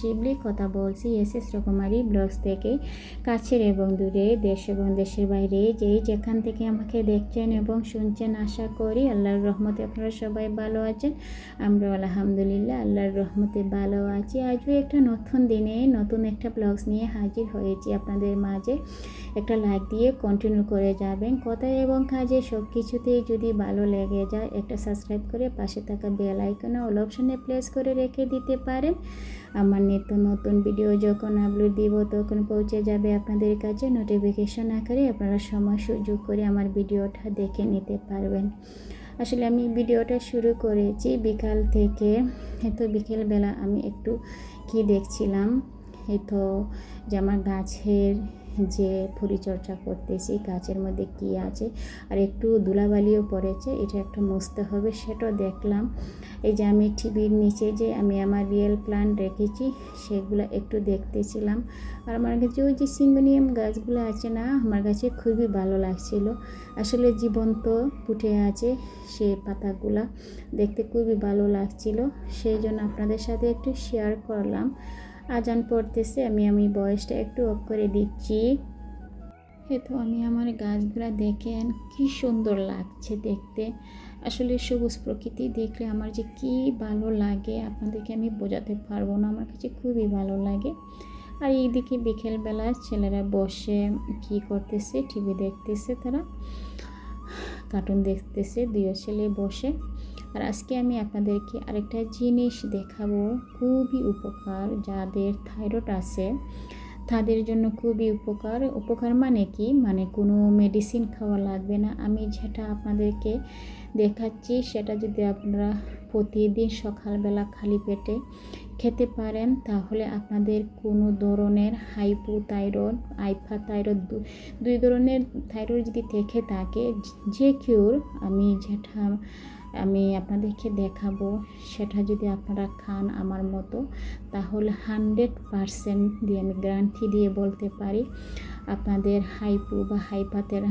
শিবলি কথা বলছি S S রকমারি ব্লগস থেকে। কাছের এবং দূরে, দেশ এবং দেশের বাইরে, যেই যেখান থেকে আমাকে দেখছেন এবং শুনছেন, আশা করি আল্লাহর রহমতে আপনারা সবাই ভালো আছেন। আমরা আলহামদুলিল্লাহ আল্লাহর রহমতে ভালো আছি। আজও একটা নতুন দিনে নতুন একটা ব্লগস নিয়ে হাজির হয়েছি আপনাদের মাঝে। একটা লাইক দিয়ে কন্টিনিউ করে যাবেন। কথায় এবং কাজে সব কিছুতেই যদি ভালো লেগে যায়, একটা সাবস্ক্রাইব করে পাশে থাকা বেল আইকনে অল অপশানে প্লেস করে রেখে দিতে পারেন। আমার নিত্য নতুন ভিডিও যখন আপলোড দিব, তখন পৌঁছে যাবে আপনাদের কাছে নোটিফিকেশন আকারে। আপনারা সময় সুযোগ করে আমার ভিডিওটা দেখে নিতে পারবেন। আসলে আমি ভিডিওটা শুরু করেছি বিকাল থেকে। এতো বিকেলবেলা আমি একটু কি দেখছিলাম? এই তো যে আমার গাছের যে পরিচর্যা করতেছি গাছের মধ্যে কি আছে। আর একটু ধুলাবালিও পড়েছে, এটা একটা মুছতে হবে সেটাও দেখলাম। এই যে আমি টিভির নিচে যে আমি আমার রিয়েল প্ল্যান্ট রেখেছি, সেগুলো একটু দেখতেছিলাম। আর আমার কাছে ওই যে সিঙ্গোনিয়াম গাছগুলো আছে না, আমার কাছে খুবই ভালো লাগছিল। আসলে জীবন্ত ফুটে আছে সে পাতাগুলা, দেখতে খুবই ভালো লাগছিল। সেই জন্য আপনাদের সাথে একটু শেয়ার করলাম। আজান পড়তেছে, আমি আমি বয়সটা একটু অফ করে দিচ্ছি। তো, আমি আমার গাছগুলা দেখেন, কি সুন্দর লাগছে দেখতে। আসলে সবুজ প্রকৃতি দেখলে আমার যে কি ভালো লাগে, আপনাদেরকে আমি বোঝাতে পারব না, আমার কাছে খুবই ভালো লাগে। আর এইদিকে বিকেলবেলা ছেলেরা বসে কি করতেছে টিভি দেখতেছে তারা কার্টুন দেখতেছে দুই ছেলে বসে। আর আজকে আমি আপনাদেরকে আরেকটা জিনিস দেখাবো। খুবই উপকার যাদের থাইরয়েড আছে, তাদের জন্য খুবই উপকার। উপকার মানে কি? মানে কোনো মেডিসিন খাওয়া লাগবে না। আমি যেটা আপনাদেরকে দেখাচ্ছি, সেটা যদি আপনারা প্রতিদিন সকালবেলা খালি পেটে খেতে পারেন, তাহলে আপনাদের কোনো ধরনের হাইপো থাইরয়েড আইফা থাইরয়েড দুই ধরনের থাইরয়েড যদি থেকে থাকে, যে কিউর আমি যেটা আমি আপনাদেরকে দেখাবো, সেটা যদি আপনারা খান আমার মতো, তাহলে হানড্রেড পারসেন্ট দিয়ে আমি গ্যারান্টি দিয়ে বলতে পারি, আপনাদের হাইপু বা হাইপাতের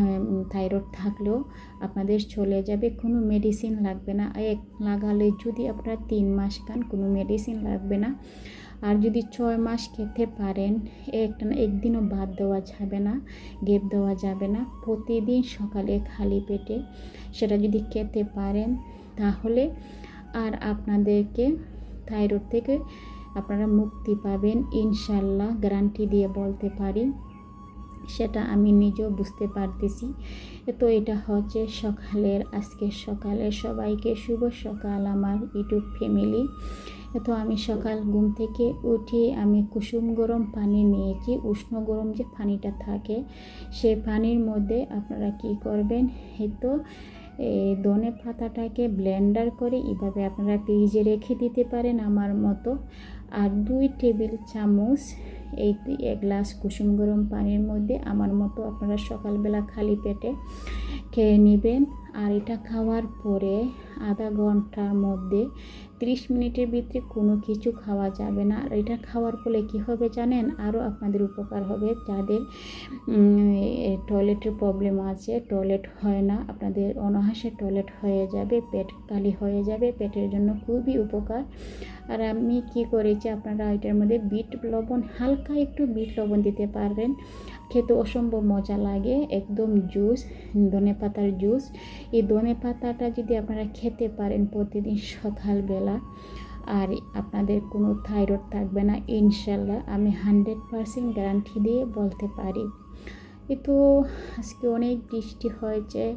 থাইরয়েড থাকলেও আপনাদের চলে যাবে, কোনো মেডিসিন লাগবে না। এক লাগালে যদি আপনারা তিন মাস খান, কোনো মেডিসিন লাগবে না। আর যদি ছয় মাস খেতে পারেন, একটা একদিনও বাদ দেওয়া যাবে না গেপ দেওয়া যাবে না। প্রতিদিন সকালে খালি পেটে সেটা যদি খেতে পারেন, তাহলে আর আপনাদেরকে থাইরয়েড থেকে আপনারা মুক্তি পাবেন। ইনশাল্লাহ গ্যারান্টি দিয়ে বলতে পারি। সেটা আমি নিজেও বুঝতে পারতেছি। তো এটা হচ্ছে সকালের, আজকে সকালে সবাইকে শুভ সকাল আমার ইউটিউব ফ্যামিলি। তো আমি সকাল ঘুম থেকে উঠে আমি কুসুম গরম পানি নিয়েছি, উষ্ণ গরম যে পানিটা থাকে সেই পানির মধ্যে আপনারা কি করবেন? তো এই ধনে পাতাটাকে ব্লেন্ডার করে এভাবে আপনারা ফ্রিজে রেখে দিতে পারেন আমার মতো। আর দুই টেবিল চামচ এই এক গ্লাস কুসুম গরম পানির মধ্যে আমার মতো আপনারা সকালবেলা খালি পেটে খেয়ে নেবেন। আর এটা খাওয়ার পরে আধা ঘণ্টার মধ্যে ত্রিশ মিনিটের ভিতরে কোনো কিছু খাওয়া যাবে না। আর এটা খাওয়ার ফলে কী হবে জানেন? আরও আপনাদের উপকার হবে। যাদের টয়লেটের প্রবলেম আছে টয়লেট হয় না। আপনাদের অনাহাসে টয়লেট হয়ে যাবে, পেট কালি হয়ে যাবে, পেটের জন্য খুবই উপকার। আর আমি কি করেছি, আপনারা এটার মধ্যে বিট লবণ, হালকা একটু বিট লবণ দিতে পারবেন। খেতে অসম্ভব মজা লাগে, একদম জুস ধনে পাতার জুস এই ধনে পাতাটা যদি আপনারা খেতে পারেন প্রতিদিন সকালবেলা, আর আপনাদের কোনো থাইরয়েড থাকবে না ইনশাল্লাহ আমি হান্ড্রেড পারসেন্ট গ্যারান্টি দিয়ে বলতে পারি। তো আজকে অনেক বৃষ্টি হয়েছে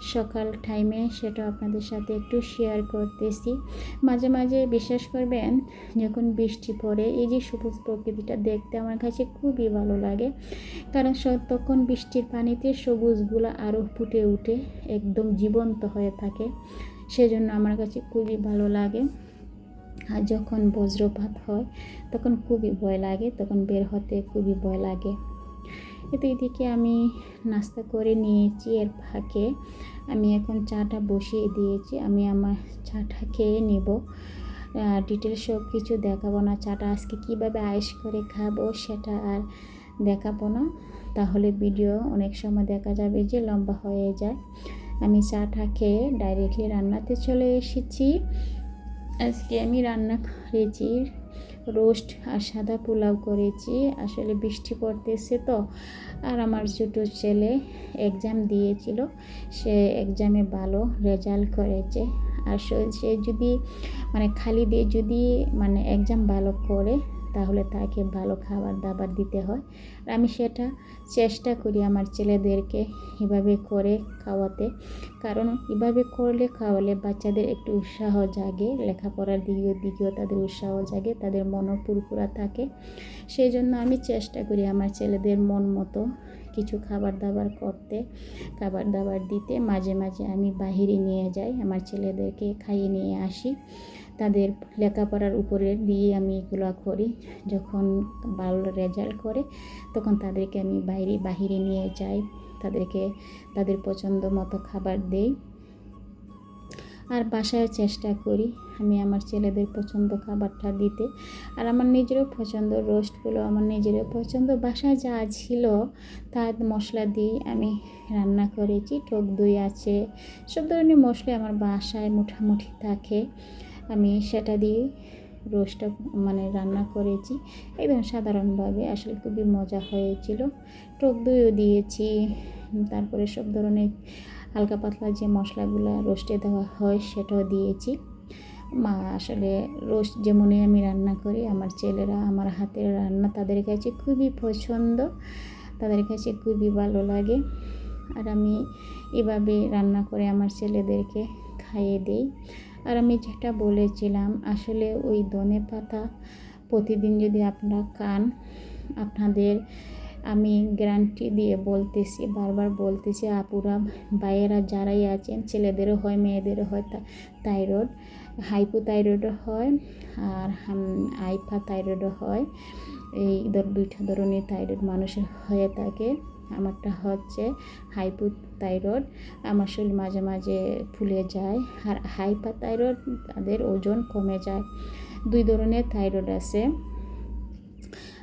সকাল টাইমে সেটা আপনাদের সাথে একটু শেয়ার করতেছি। মাঝে মাঝে বিশ্বাস করবেন, যখন বৃষ্টি পড়ে, এই যে সবুজ প্রকৃতিটা দেখতে আমার কাছে খুবই ভালো লাগে। কারণ তখন বৃষ্টির পানিতে সবুজগুলো আরও ফুটে উঠে, একদম জীবন্ত হয়ে থাকে। সেজন্য আমার কাছে খুবই ভালো লাগে। আর যখন বজ্রপাত হয়, তখন খুবই ভয় লাগে, তখন বের হতে খুবই ভয় লাগে। এতে এদিকে আমি নাস্তা করে নিয়েছি, এর ফাঁকে আমি এখন চাটা বসিয়ে দিয়েছি, আমি আমার চাটা খেয়ে নেব। ডিটেল সব কিছু দেখাবো না, চাটা আজকে কীভাবে আয়েস করে খাব সেটা আর দেখাবো না। তাহলে ভিডিও অনেক সময় দেখা যাবে যে লম্বা হয়ে যায়। আমি চাটা খেয়ে ডাইরেক্টলি রান্নাতে চলে এসেছি। আজকে আমি রান্না করেছি রোস্ট আর সাদা পোলাও করেছি। আসলে বৃষ্টি পড়তেছে তো। আর আমার ছোটো ছেলে এক্সাম দিয়েছিল। সে এক্সামে ভালো রেজাল্ট করেছে। আর সে- যদি মানে খালি দিয়ে যদি মানে এক্সাম ভালো করে তাহলে তাকে ভালো খাবার দাবার দিতে হয়। আর আমি সেটা চেষ্টা করি আমার ছেলেদেরকে এভাবে করে খাওয়াতে। কারণ এভাবে করলে খাওয়ালে বাচ্চাদের একটু উৎসাহ জাগে, লেখাপড়ার দিকেও দিকেও তাদের উৎসাহ জাগে, তাদের মনও পুরপুরা থাকে। সেই জন্য আমি চেষ্টা করি আমার ছেলেদের মন মতো কিছু খাবার দাবার করতে, খাবার দাবার দিতে। মাঝে মাঝে আমি বাহিরে নিয়ে যাই, আমার ছেলেদেরকে খাইয়ে নিয়ে আসি। তাদের লেখাপড়ার উপরে দিয়ে আমি এগুলো করি। যখন ভালো রেজাল্ট করে, তখন তাদেরকে আমি বাইরে, বাহিরে নিয়ে যাই। তাদেরকে, তাদের পছন্দ মতো খাবার দেই। আর বাসায় চেষ্টা করি আমি আমার ছেলেদের পছন্দ খাবারটা দিতে। আর আমার নিজেরও পছন্দ রোস্টগুলো, আমার নিজেরও পছন্দ। বাসায় যা ছিল তার মশলা দিয়ে আমি রান্না করেছি। টক দই আছে, সব ধরনের মশলা আমার বাসায় মোটামুটি থাকে। আমি সেটা দিয়ে রোস্টটা মানে রান্না করেছি। একদম সাধারণভাবে আসলে খুবই মজা হয়েছিল। টক দইও দিয়েছি। তারপরে সব ধরনের হালকা পাতলা যে মশলাগুলো রোস্টে দেওয়া হয় সেটাও দিয়েছি। মা আসলে রোস্ট যেমনই আমি রান্না করি, আমার ছেলেরা, আমার হাতের রান্না তাদের কাছে খুবই পছন্দ। তাদের কাছে খুবই ভালো লাগে। আর আমি এভাবে রান্না করে আমার ছেলেদেরকে খাইয়ে দিই। আর আমি যেটা বলেছিলাম, আসলে ওই ধনে পাতা প্রতিদিন যদি আপনারা খান, আপনাদের আমি গ্যারান্টি দিয়ে বলতেছি, বারবার বলতেছি, আপুরা, ভাইয়েরা যারাই আছেন, ছেলেদেরও হয়, মেয়েদেরও হয়, তা থাইরয়েড হাইপো থাইরয়েডও হয়, আর আইফা থাইরয়েডও হয়, এই দুইটা ধরনের থাইরয়েড মানুষের হয়ে থাকে। আমারটা হচ্ছে হাইপো থাইরয়েড আমার শরীর মাঝে মাঝে ফুলে যায় আর হাইপা থাইরয়েড তাদের ওজন কমে যায়। দুই ধরনের থাইরয়েড আছে।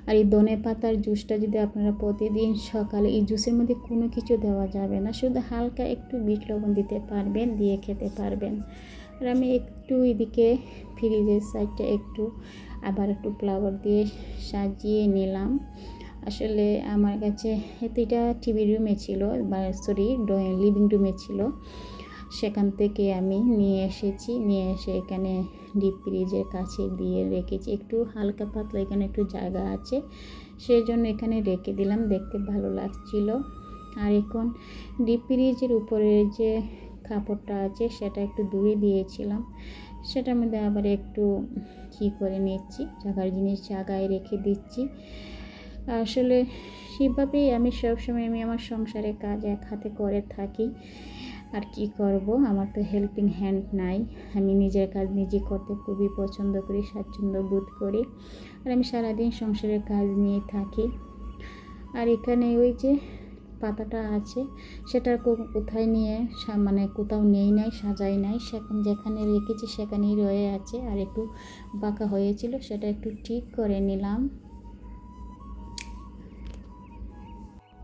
আর এই ধনে পাতার জুসটা যদি আপনারা প্রতিদিন সকালে এই জুসের মধ্যে কোনো কিছু দেওয়া যাবে না, শুধু হালকা একটু বিট লবণ দিতে পারবেন, দিয়ে খেতে পারবেন। আর আমি একটু এদিকে ফ্রিজের সাইডটা একটু আবার একটু ফ্লাওয়ার দিয়ে সাজিয়ে নিলাম। আসলে আমার কাছে এটা টিভি রুমে ছিল বা সরি লিভিং রুমে ছিল। সেখান থেকে আমি নিয়ে এসেছি, নিয়ে এসে এখানে ডিপ ফ্রিজের কাছে দিয়ে রেখেছি। একটু হালকা পাতলা, এখানে একটু জায়গা আছে। সেই জন্য এখানে রেখে দিলাম, দেখতে ভালো লাগছিল। আর এখন ডিপ ফ্রিজের উপরে যে কাপড়টা আছে, সেটা একটু ধুয়ে দিয়েছিলাম। সেটার মধ্যে আবার একটু কী করে নিচ্ছি, জায়গার জিনিস জায়গায় রেখে দিচ্ছি। আসলে সেভাবেই আমি সবসময় আমি আমার সংসারে কাজ এক হাতে করে থাকি। আর কি করব? আমার তো হেল্পিং হ্যান্ড নাই। আমি নিজের কাজ নিজে করতে খুবই পছন্দ করি, স্বাচ্ছন্দ্য বোধ করি। আর আমি সারাদিন সংসারের কাজ নিয়ে থাকি। আর এখানে ওই যে পাতাটা আছে, সেটা কোথায় নিয়ে মানে কোথাও নেই নাই, সাজাই নাই। সেখান যেখানে রেখেছি সেখানেই রয়ে আছে। আর একটু বাঁকা হয়েছিল, সেটা একটু ঠিক করে নিলাম।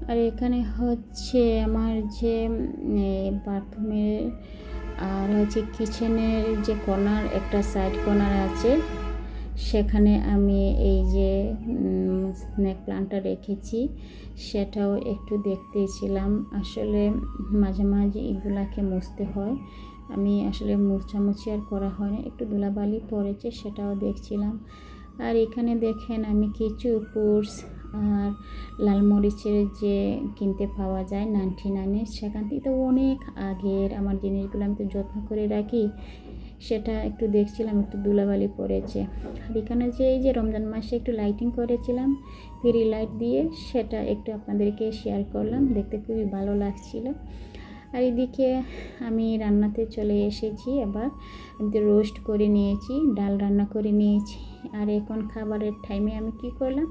আর এখানে হচ্ছে আমার যে বাথরুমের আর হচ্ছে কিচেনের যে কর্নার একটা সাইড কর্নার আছে, সেখানে আমি এই যে স্নেক প্লান্টটা রেখেছি, সেটাও একটু দেখতেছিলাম। আসলে মাঝে মাঝে এগুলাকে মুছতে হয়। আমি আসলে মুছামুছি আর করা হয় না একটু ধুলাবালি পড়েছে সেটাও দেখছিলাম। আর এখানে দেখেন আমি কিছু কোর্স আর লাল মরিচের যে কিনতে পাওয়া যায় নাইনটি নাইনের সেখান থেকে তো অনেক আগের আমার জিনিসগুলো আমি তো যত্ন করে রাখি, সেটা একটু দেখছিলাম, একটু দুলাবালি পড়েছে। আর এখানে যে এই যে রমজান মাসে একটু লাইটিং করেছিলাম ফেরি লাইট দিয়ে, সেটা একটু আপনাদেরকে শেয়ার করলাম, দেখতে খুবই ভালো লাগছিল। আর এদিকে আমি রান্নাতে চলে এসেছি আবার আমি তো রোস্ট করে নিয়েছি, ডাল রান্না করে নিয়েছি। আর এখন খাবারের টাইমে আমি কি করলাম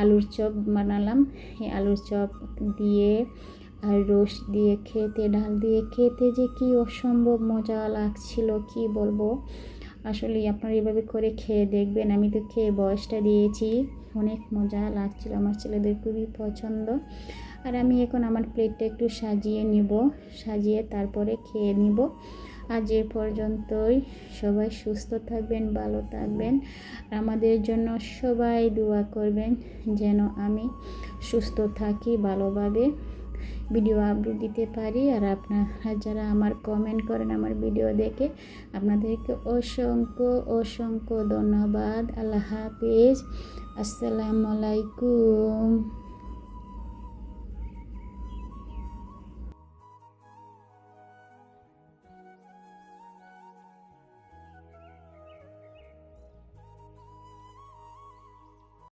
আলুর চপ বানালাম। এই আলুর চপ দিয়ে আর রোস্ট দিয়ে খেতে, ডাল দিয়ে খেতে যে কি অসম্ভব মজা লাগছিল, কি বলব? আসলে আপনারা এভাবে করে খেয়ে দেখবেন। আমি তো খেয়ে বয়সটা দিয়েছি। অনেক মজা লাগছিল। আমার ছেলেদের খুবই পছন্দ। আর আমি এখন আমার প্লেটটা একটু সাজিয়ে নিব, সাজিয়ে তারপরে খেয়ে নিব। আজ এ পর্যন্তই। সবাই সুস্থ থাকবেন, ভালো থাকবেন। আমাদের জন্য সবাই দোয়া করবেন যেন আমি সুস্থ থাকি ভালোভাবে। ভিডিও আপলোড দিতে পারি আর আপনারা যারা আমার কমেন্ট করেন আমার ভিডিও দেখে, আপনাদেরকে অসংখ্য অসংখ্য ধন্যবাদ। আল্লাহ হাফিজ। আসসালামু আলাইকুম।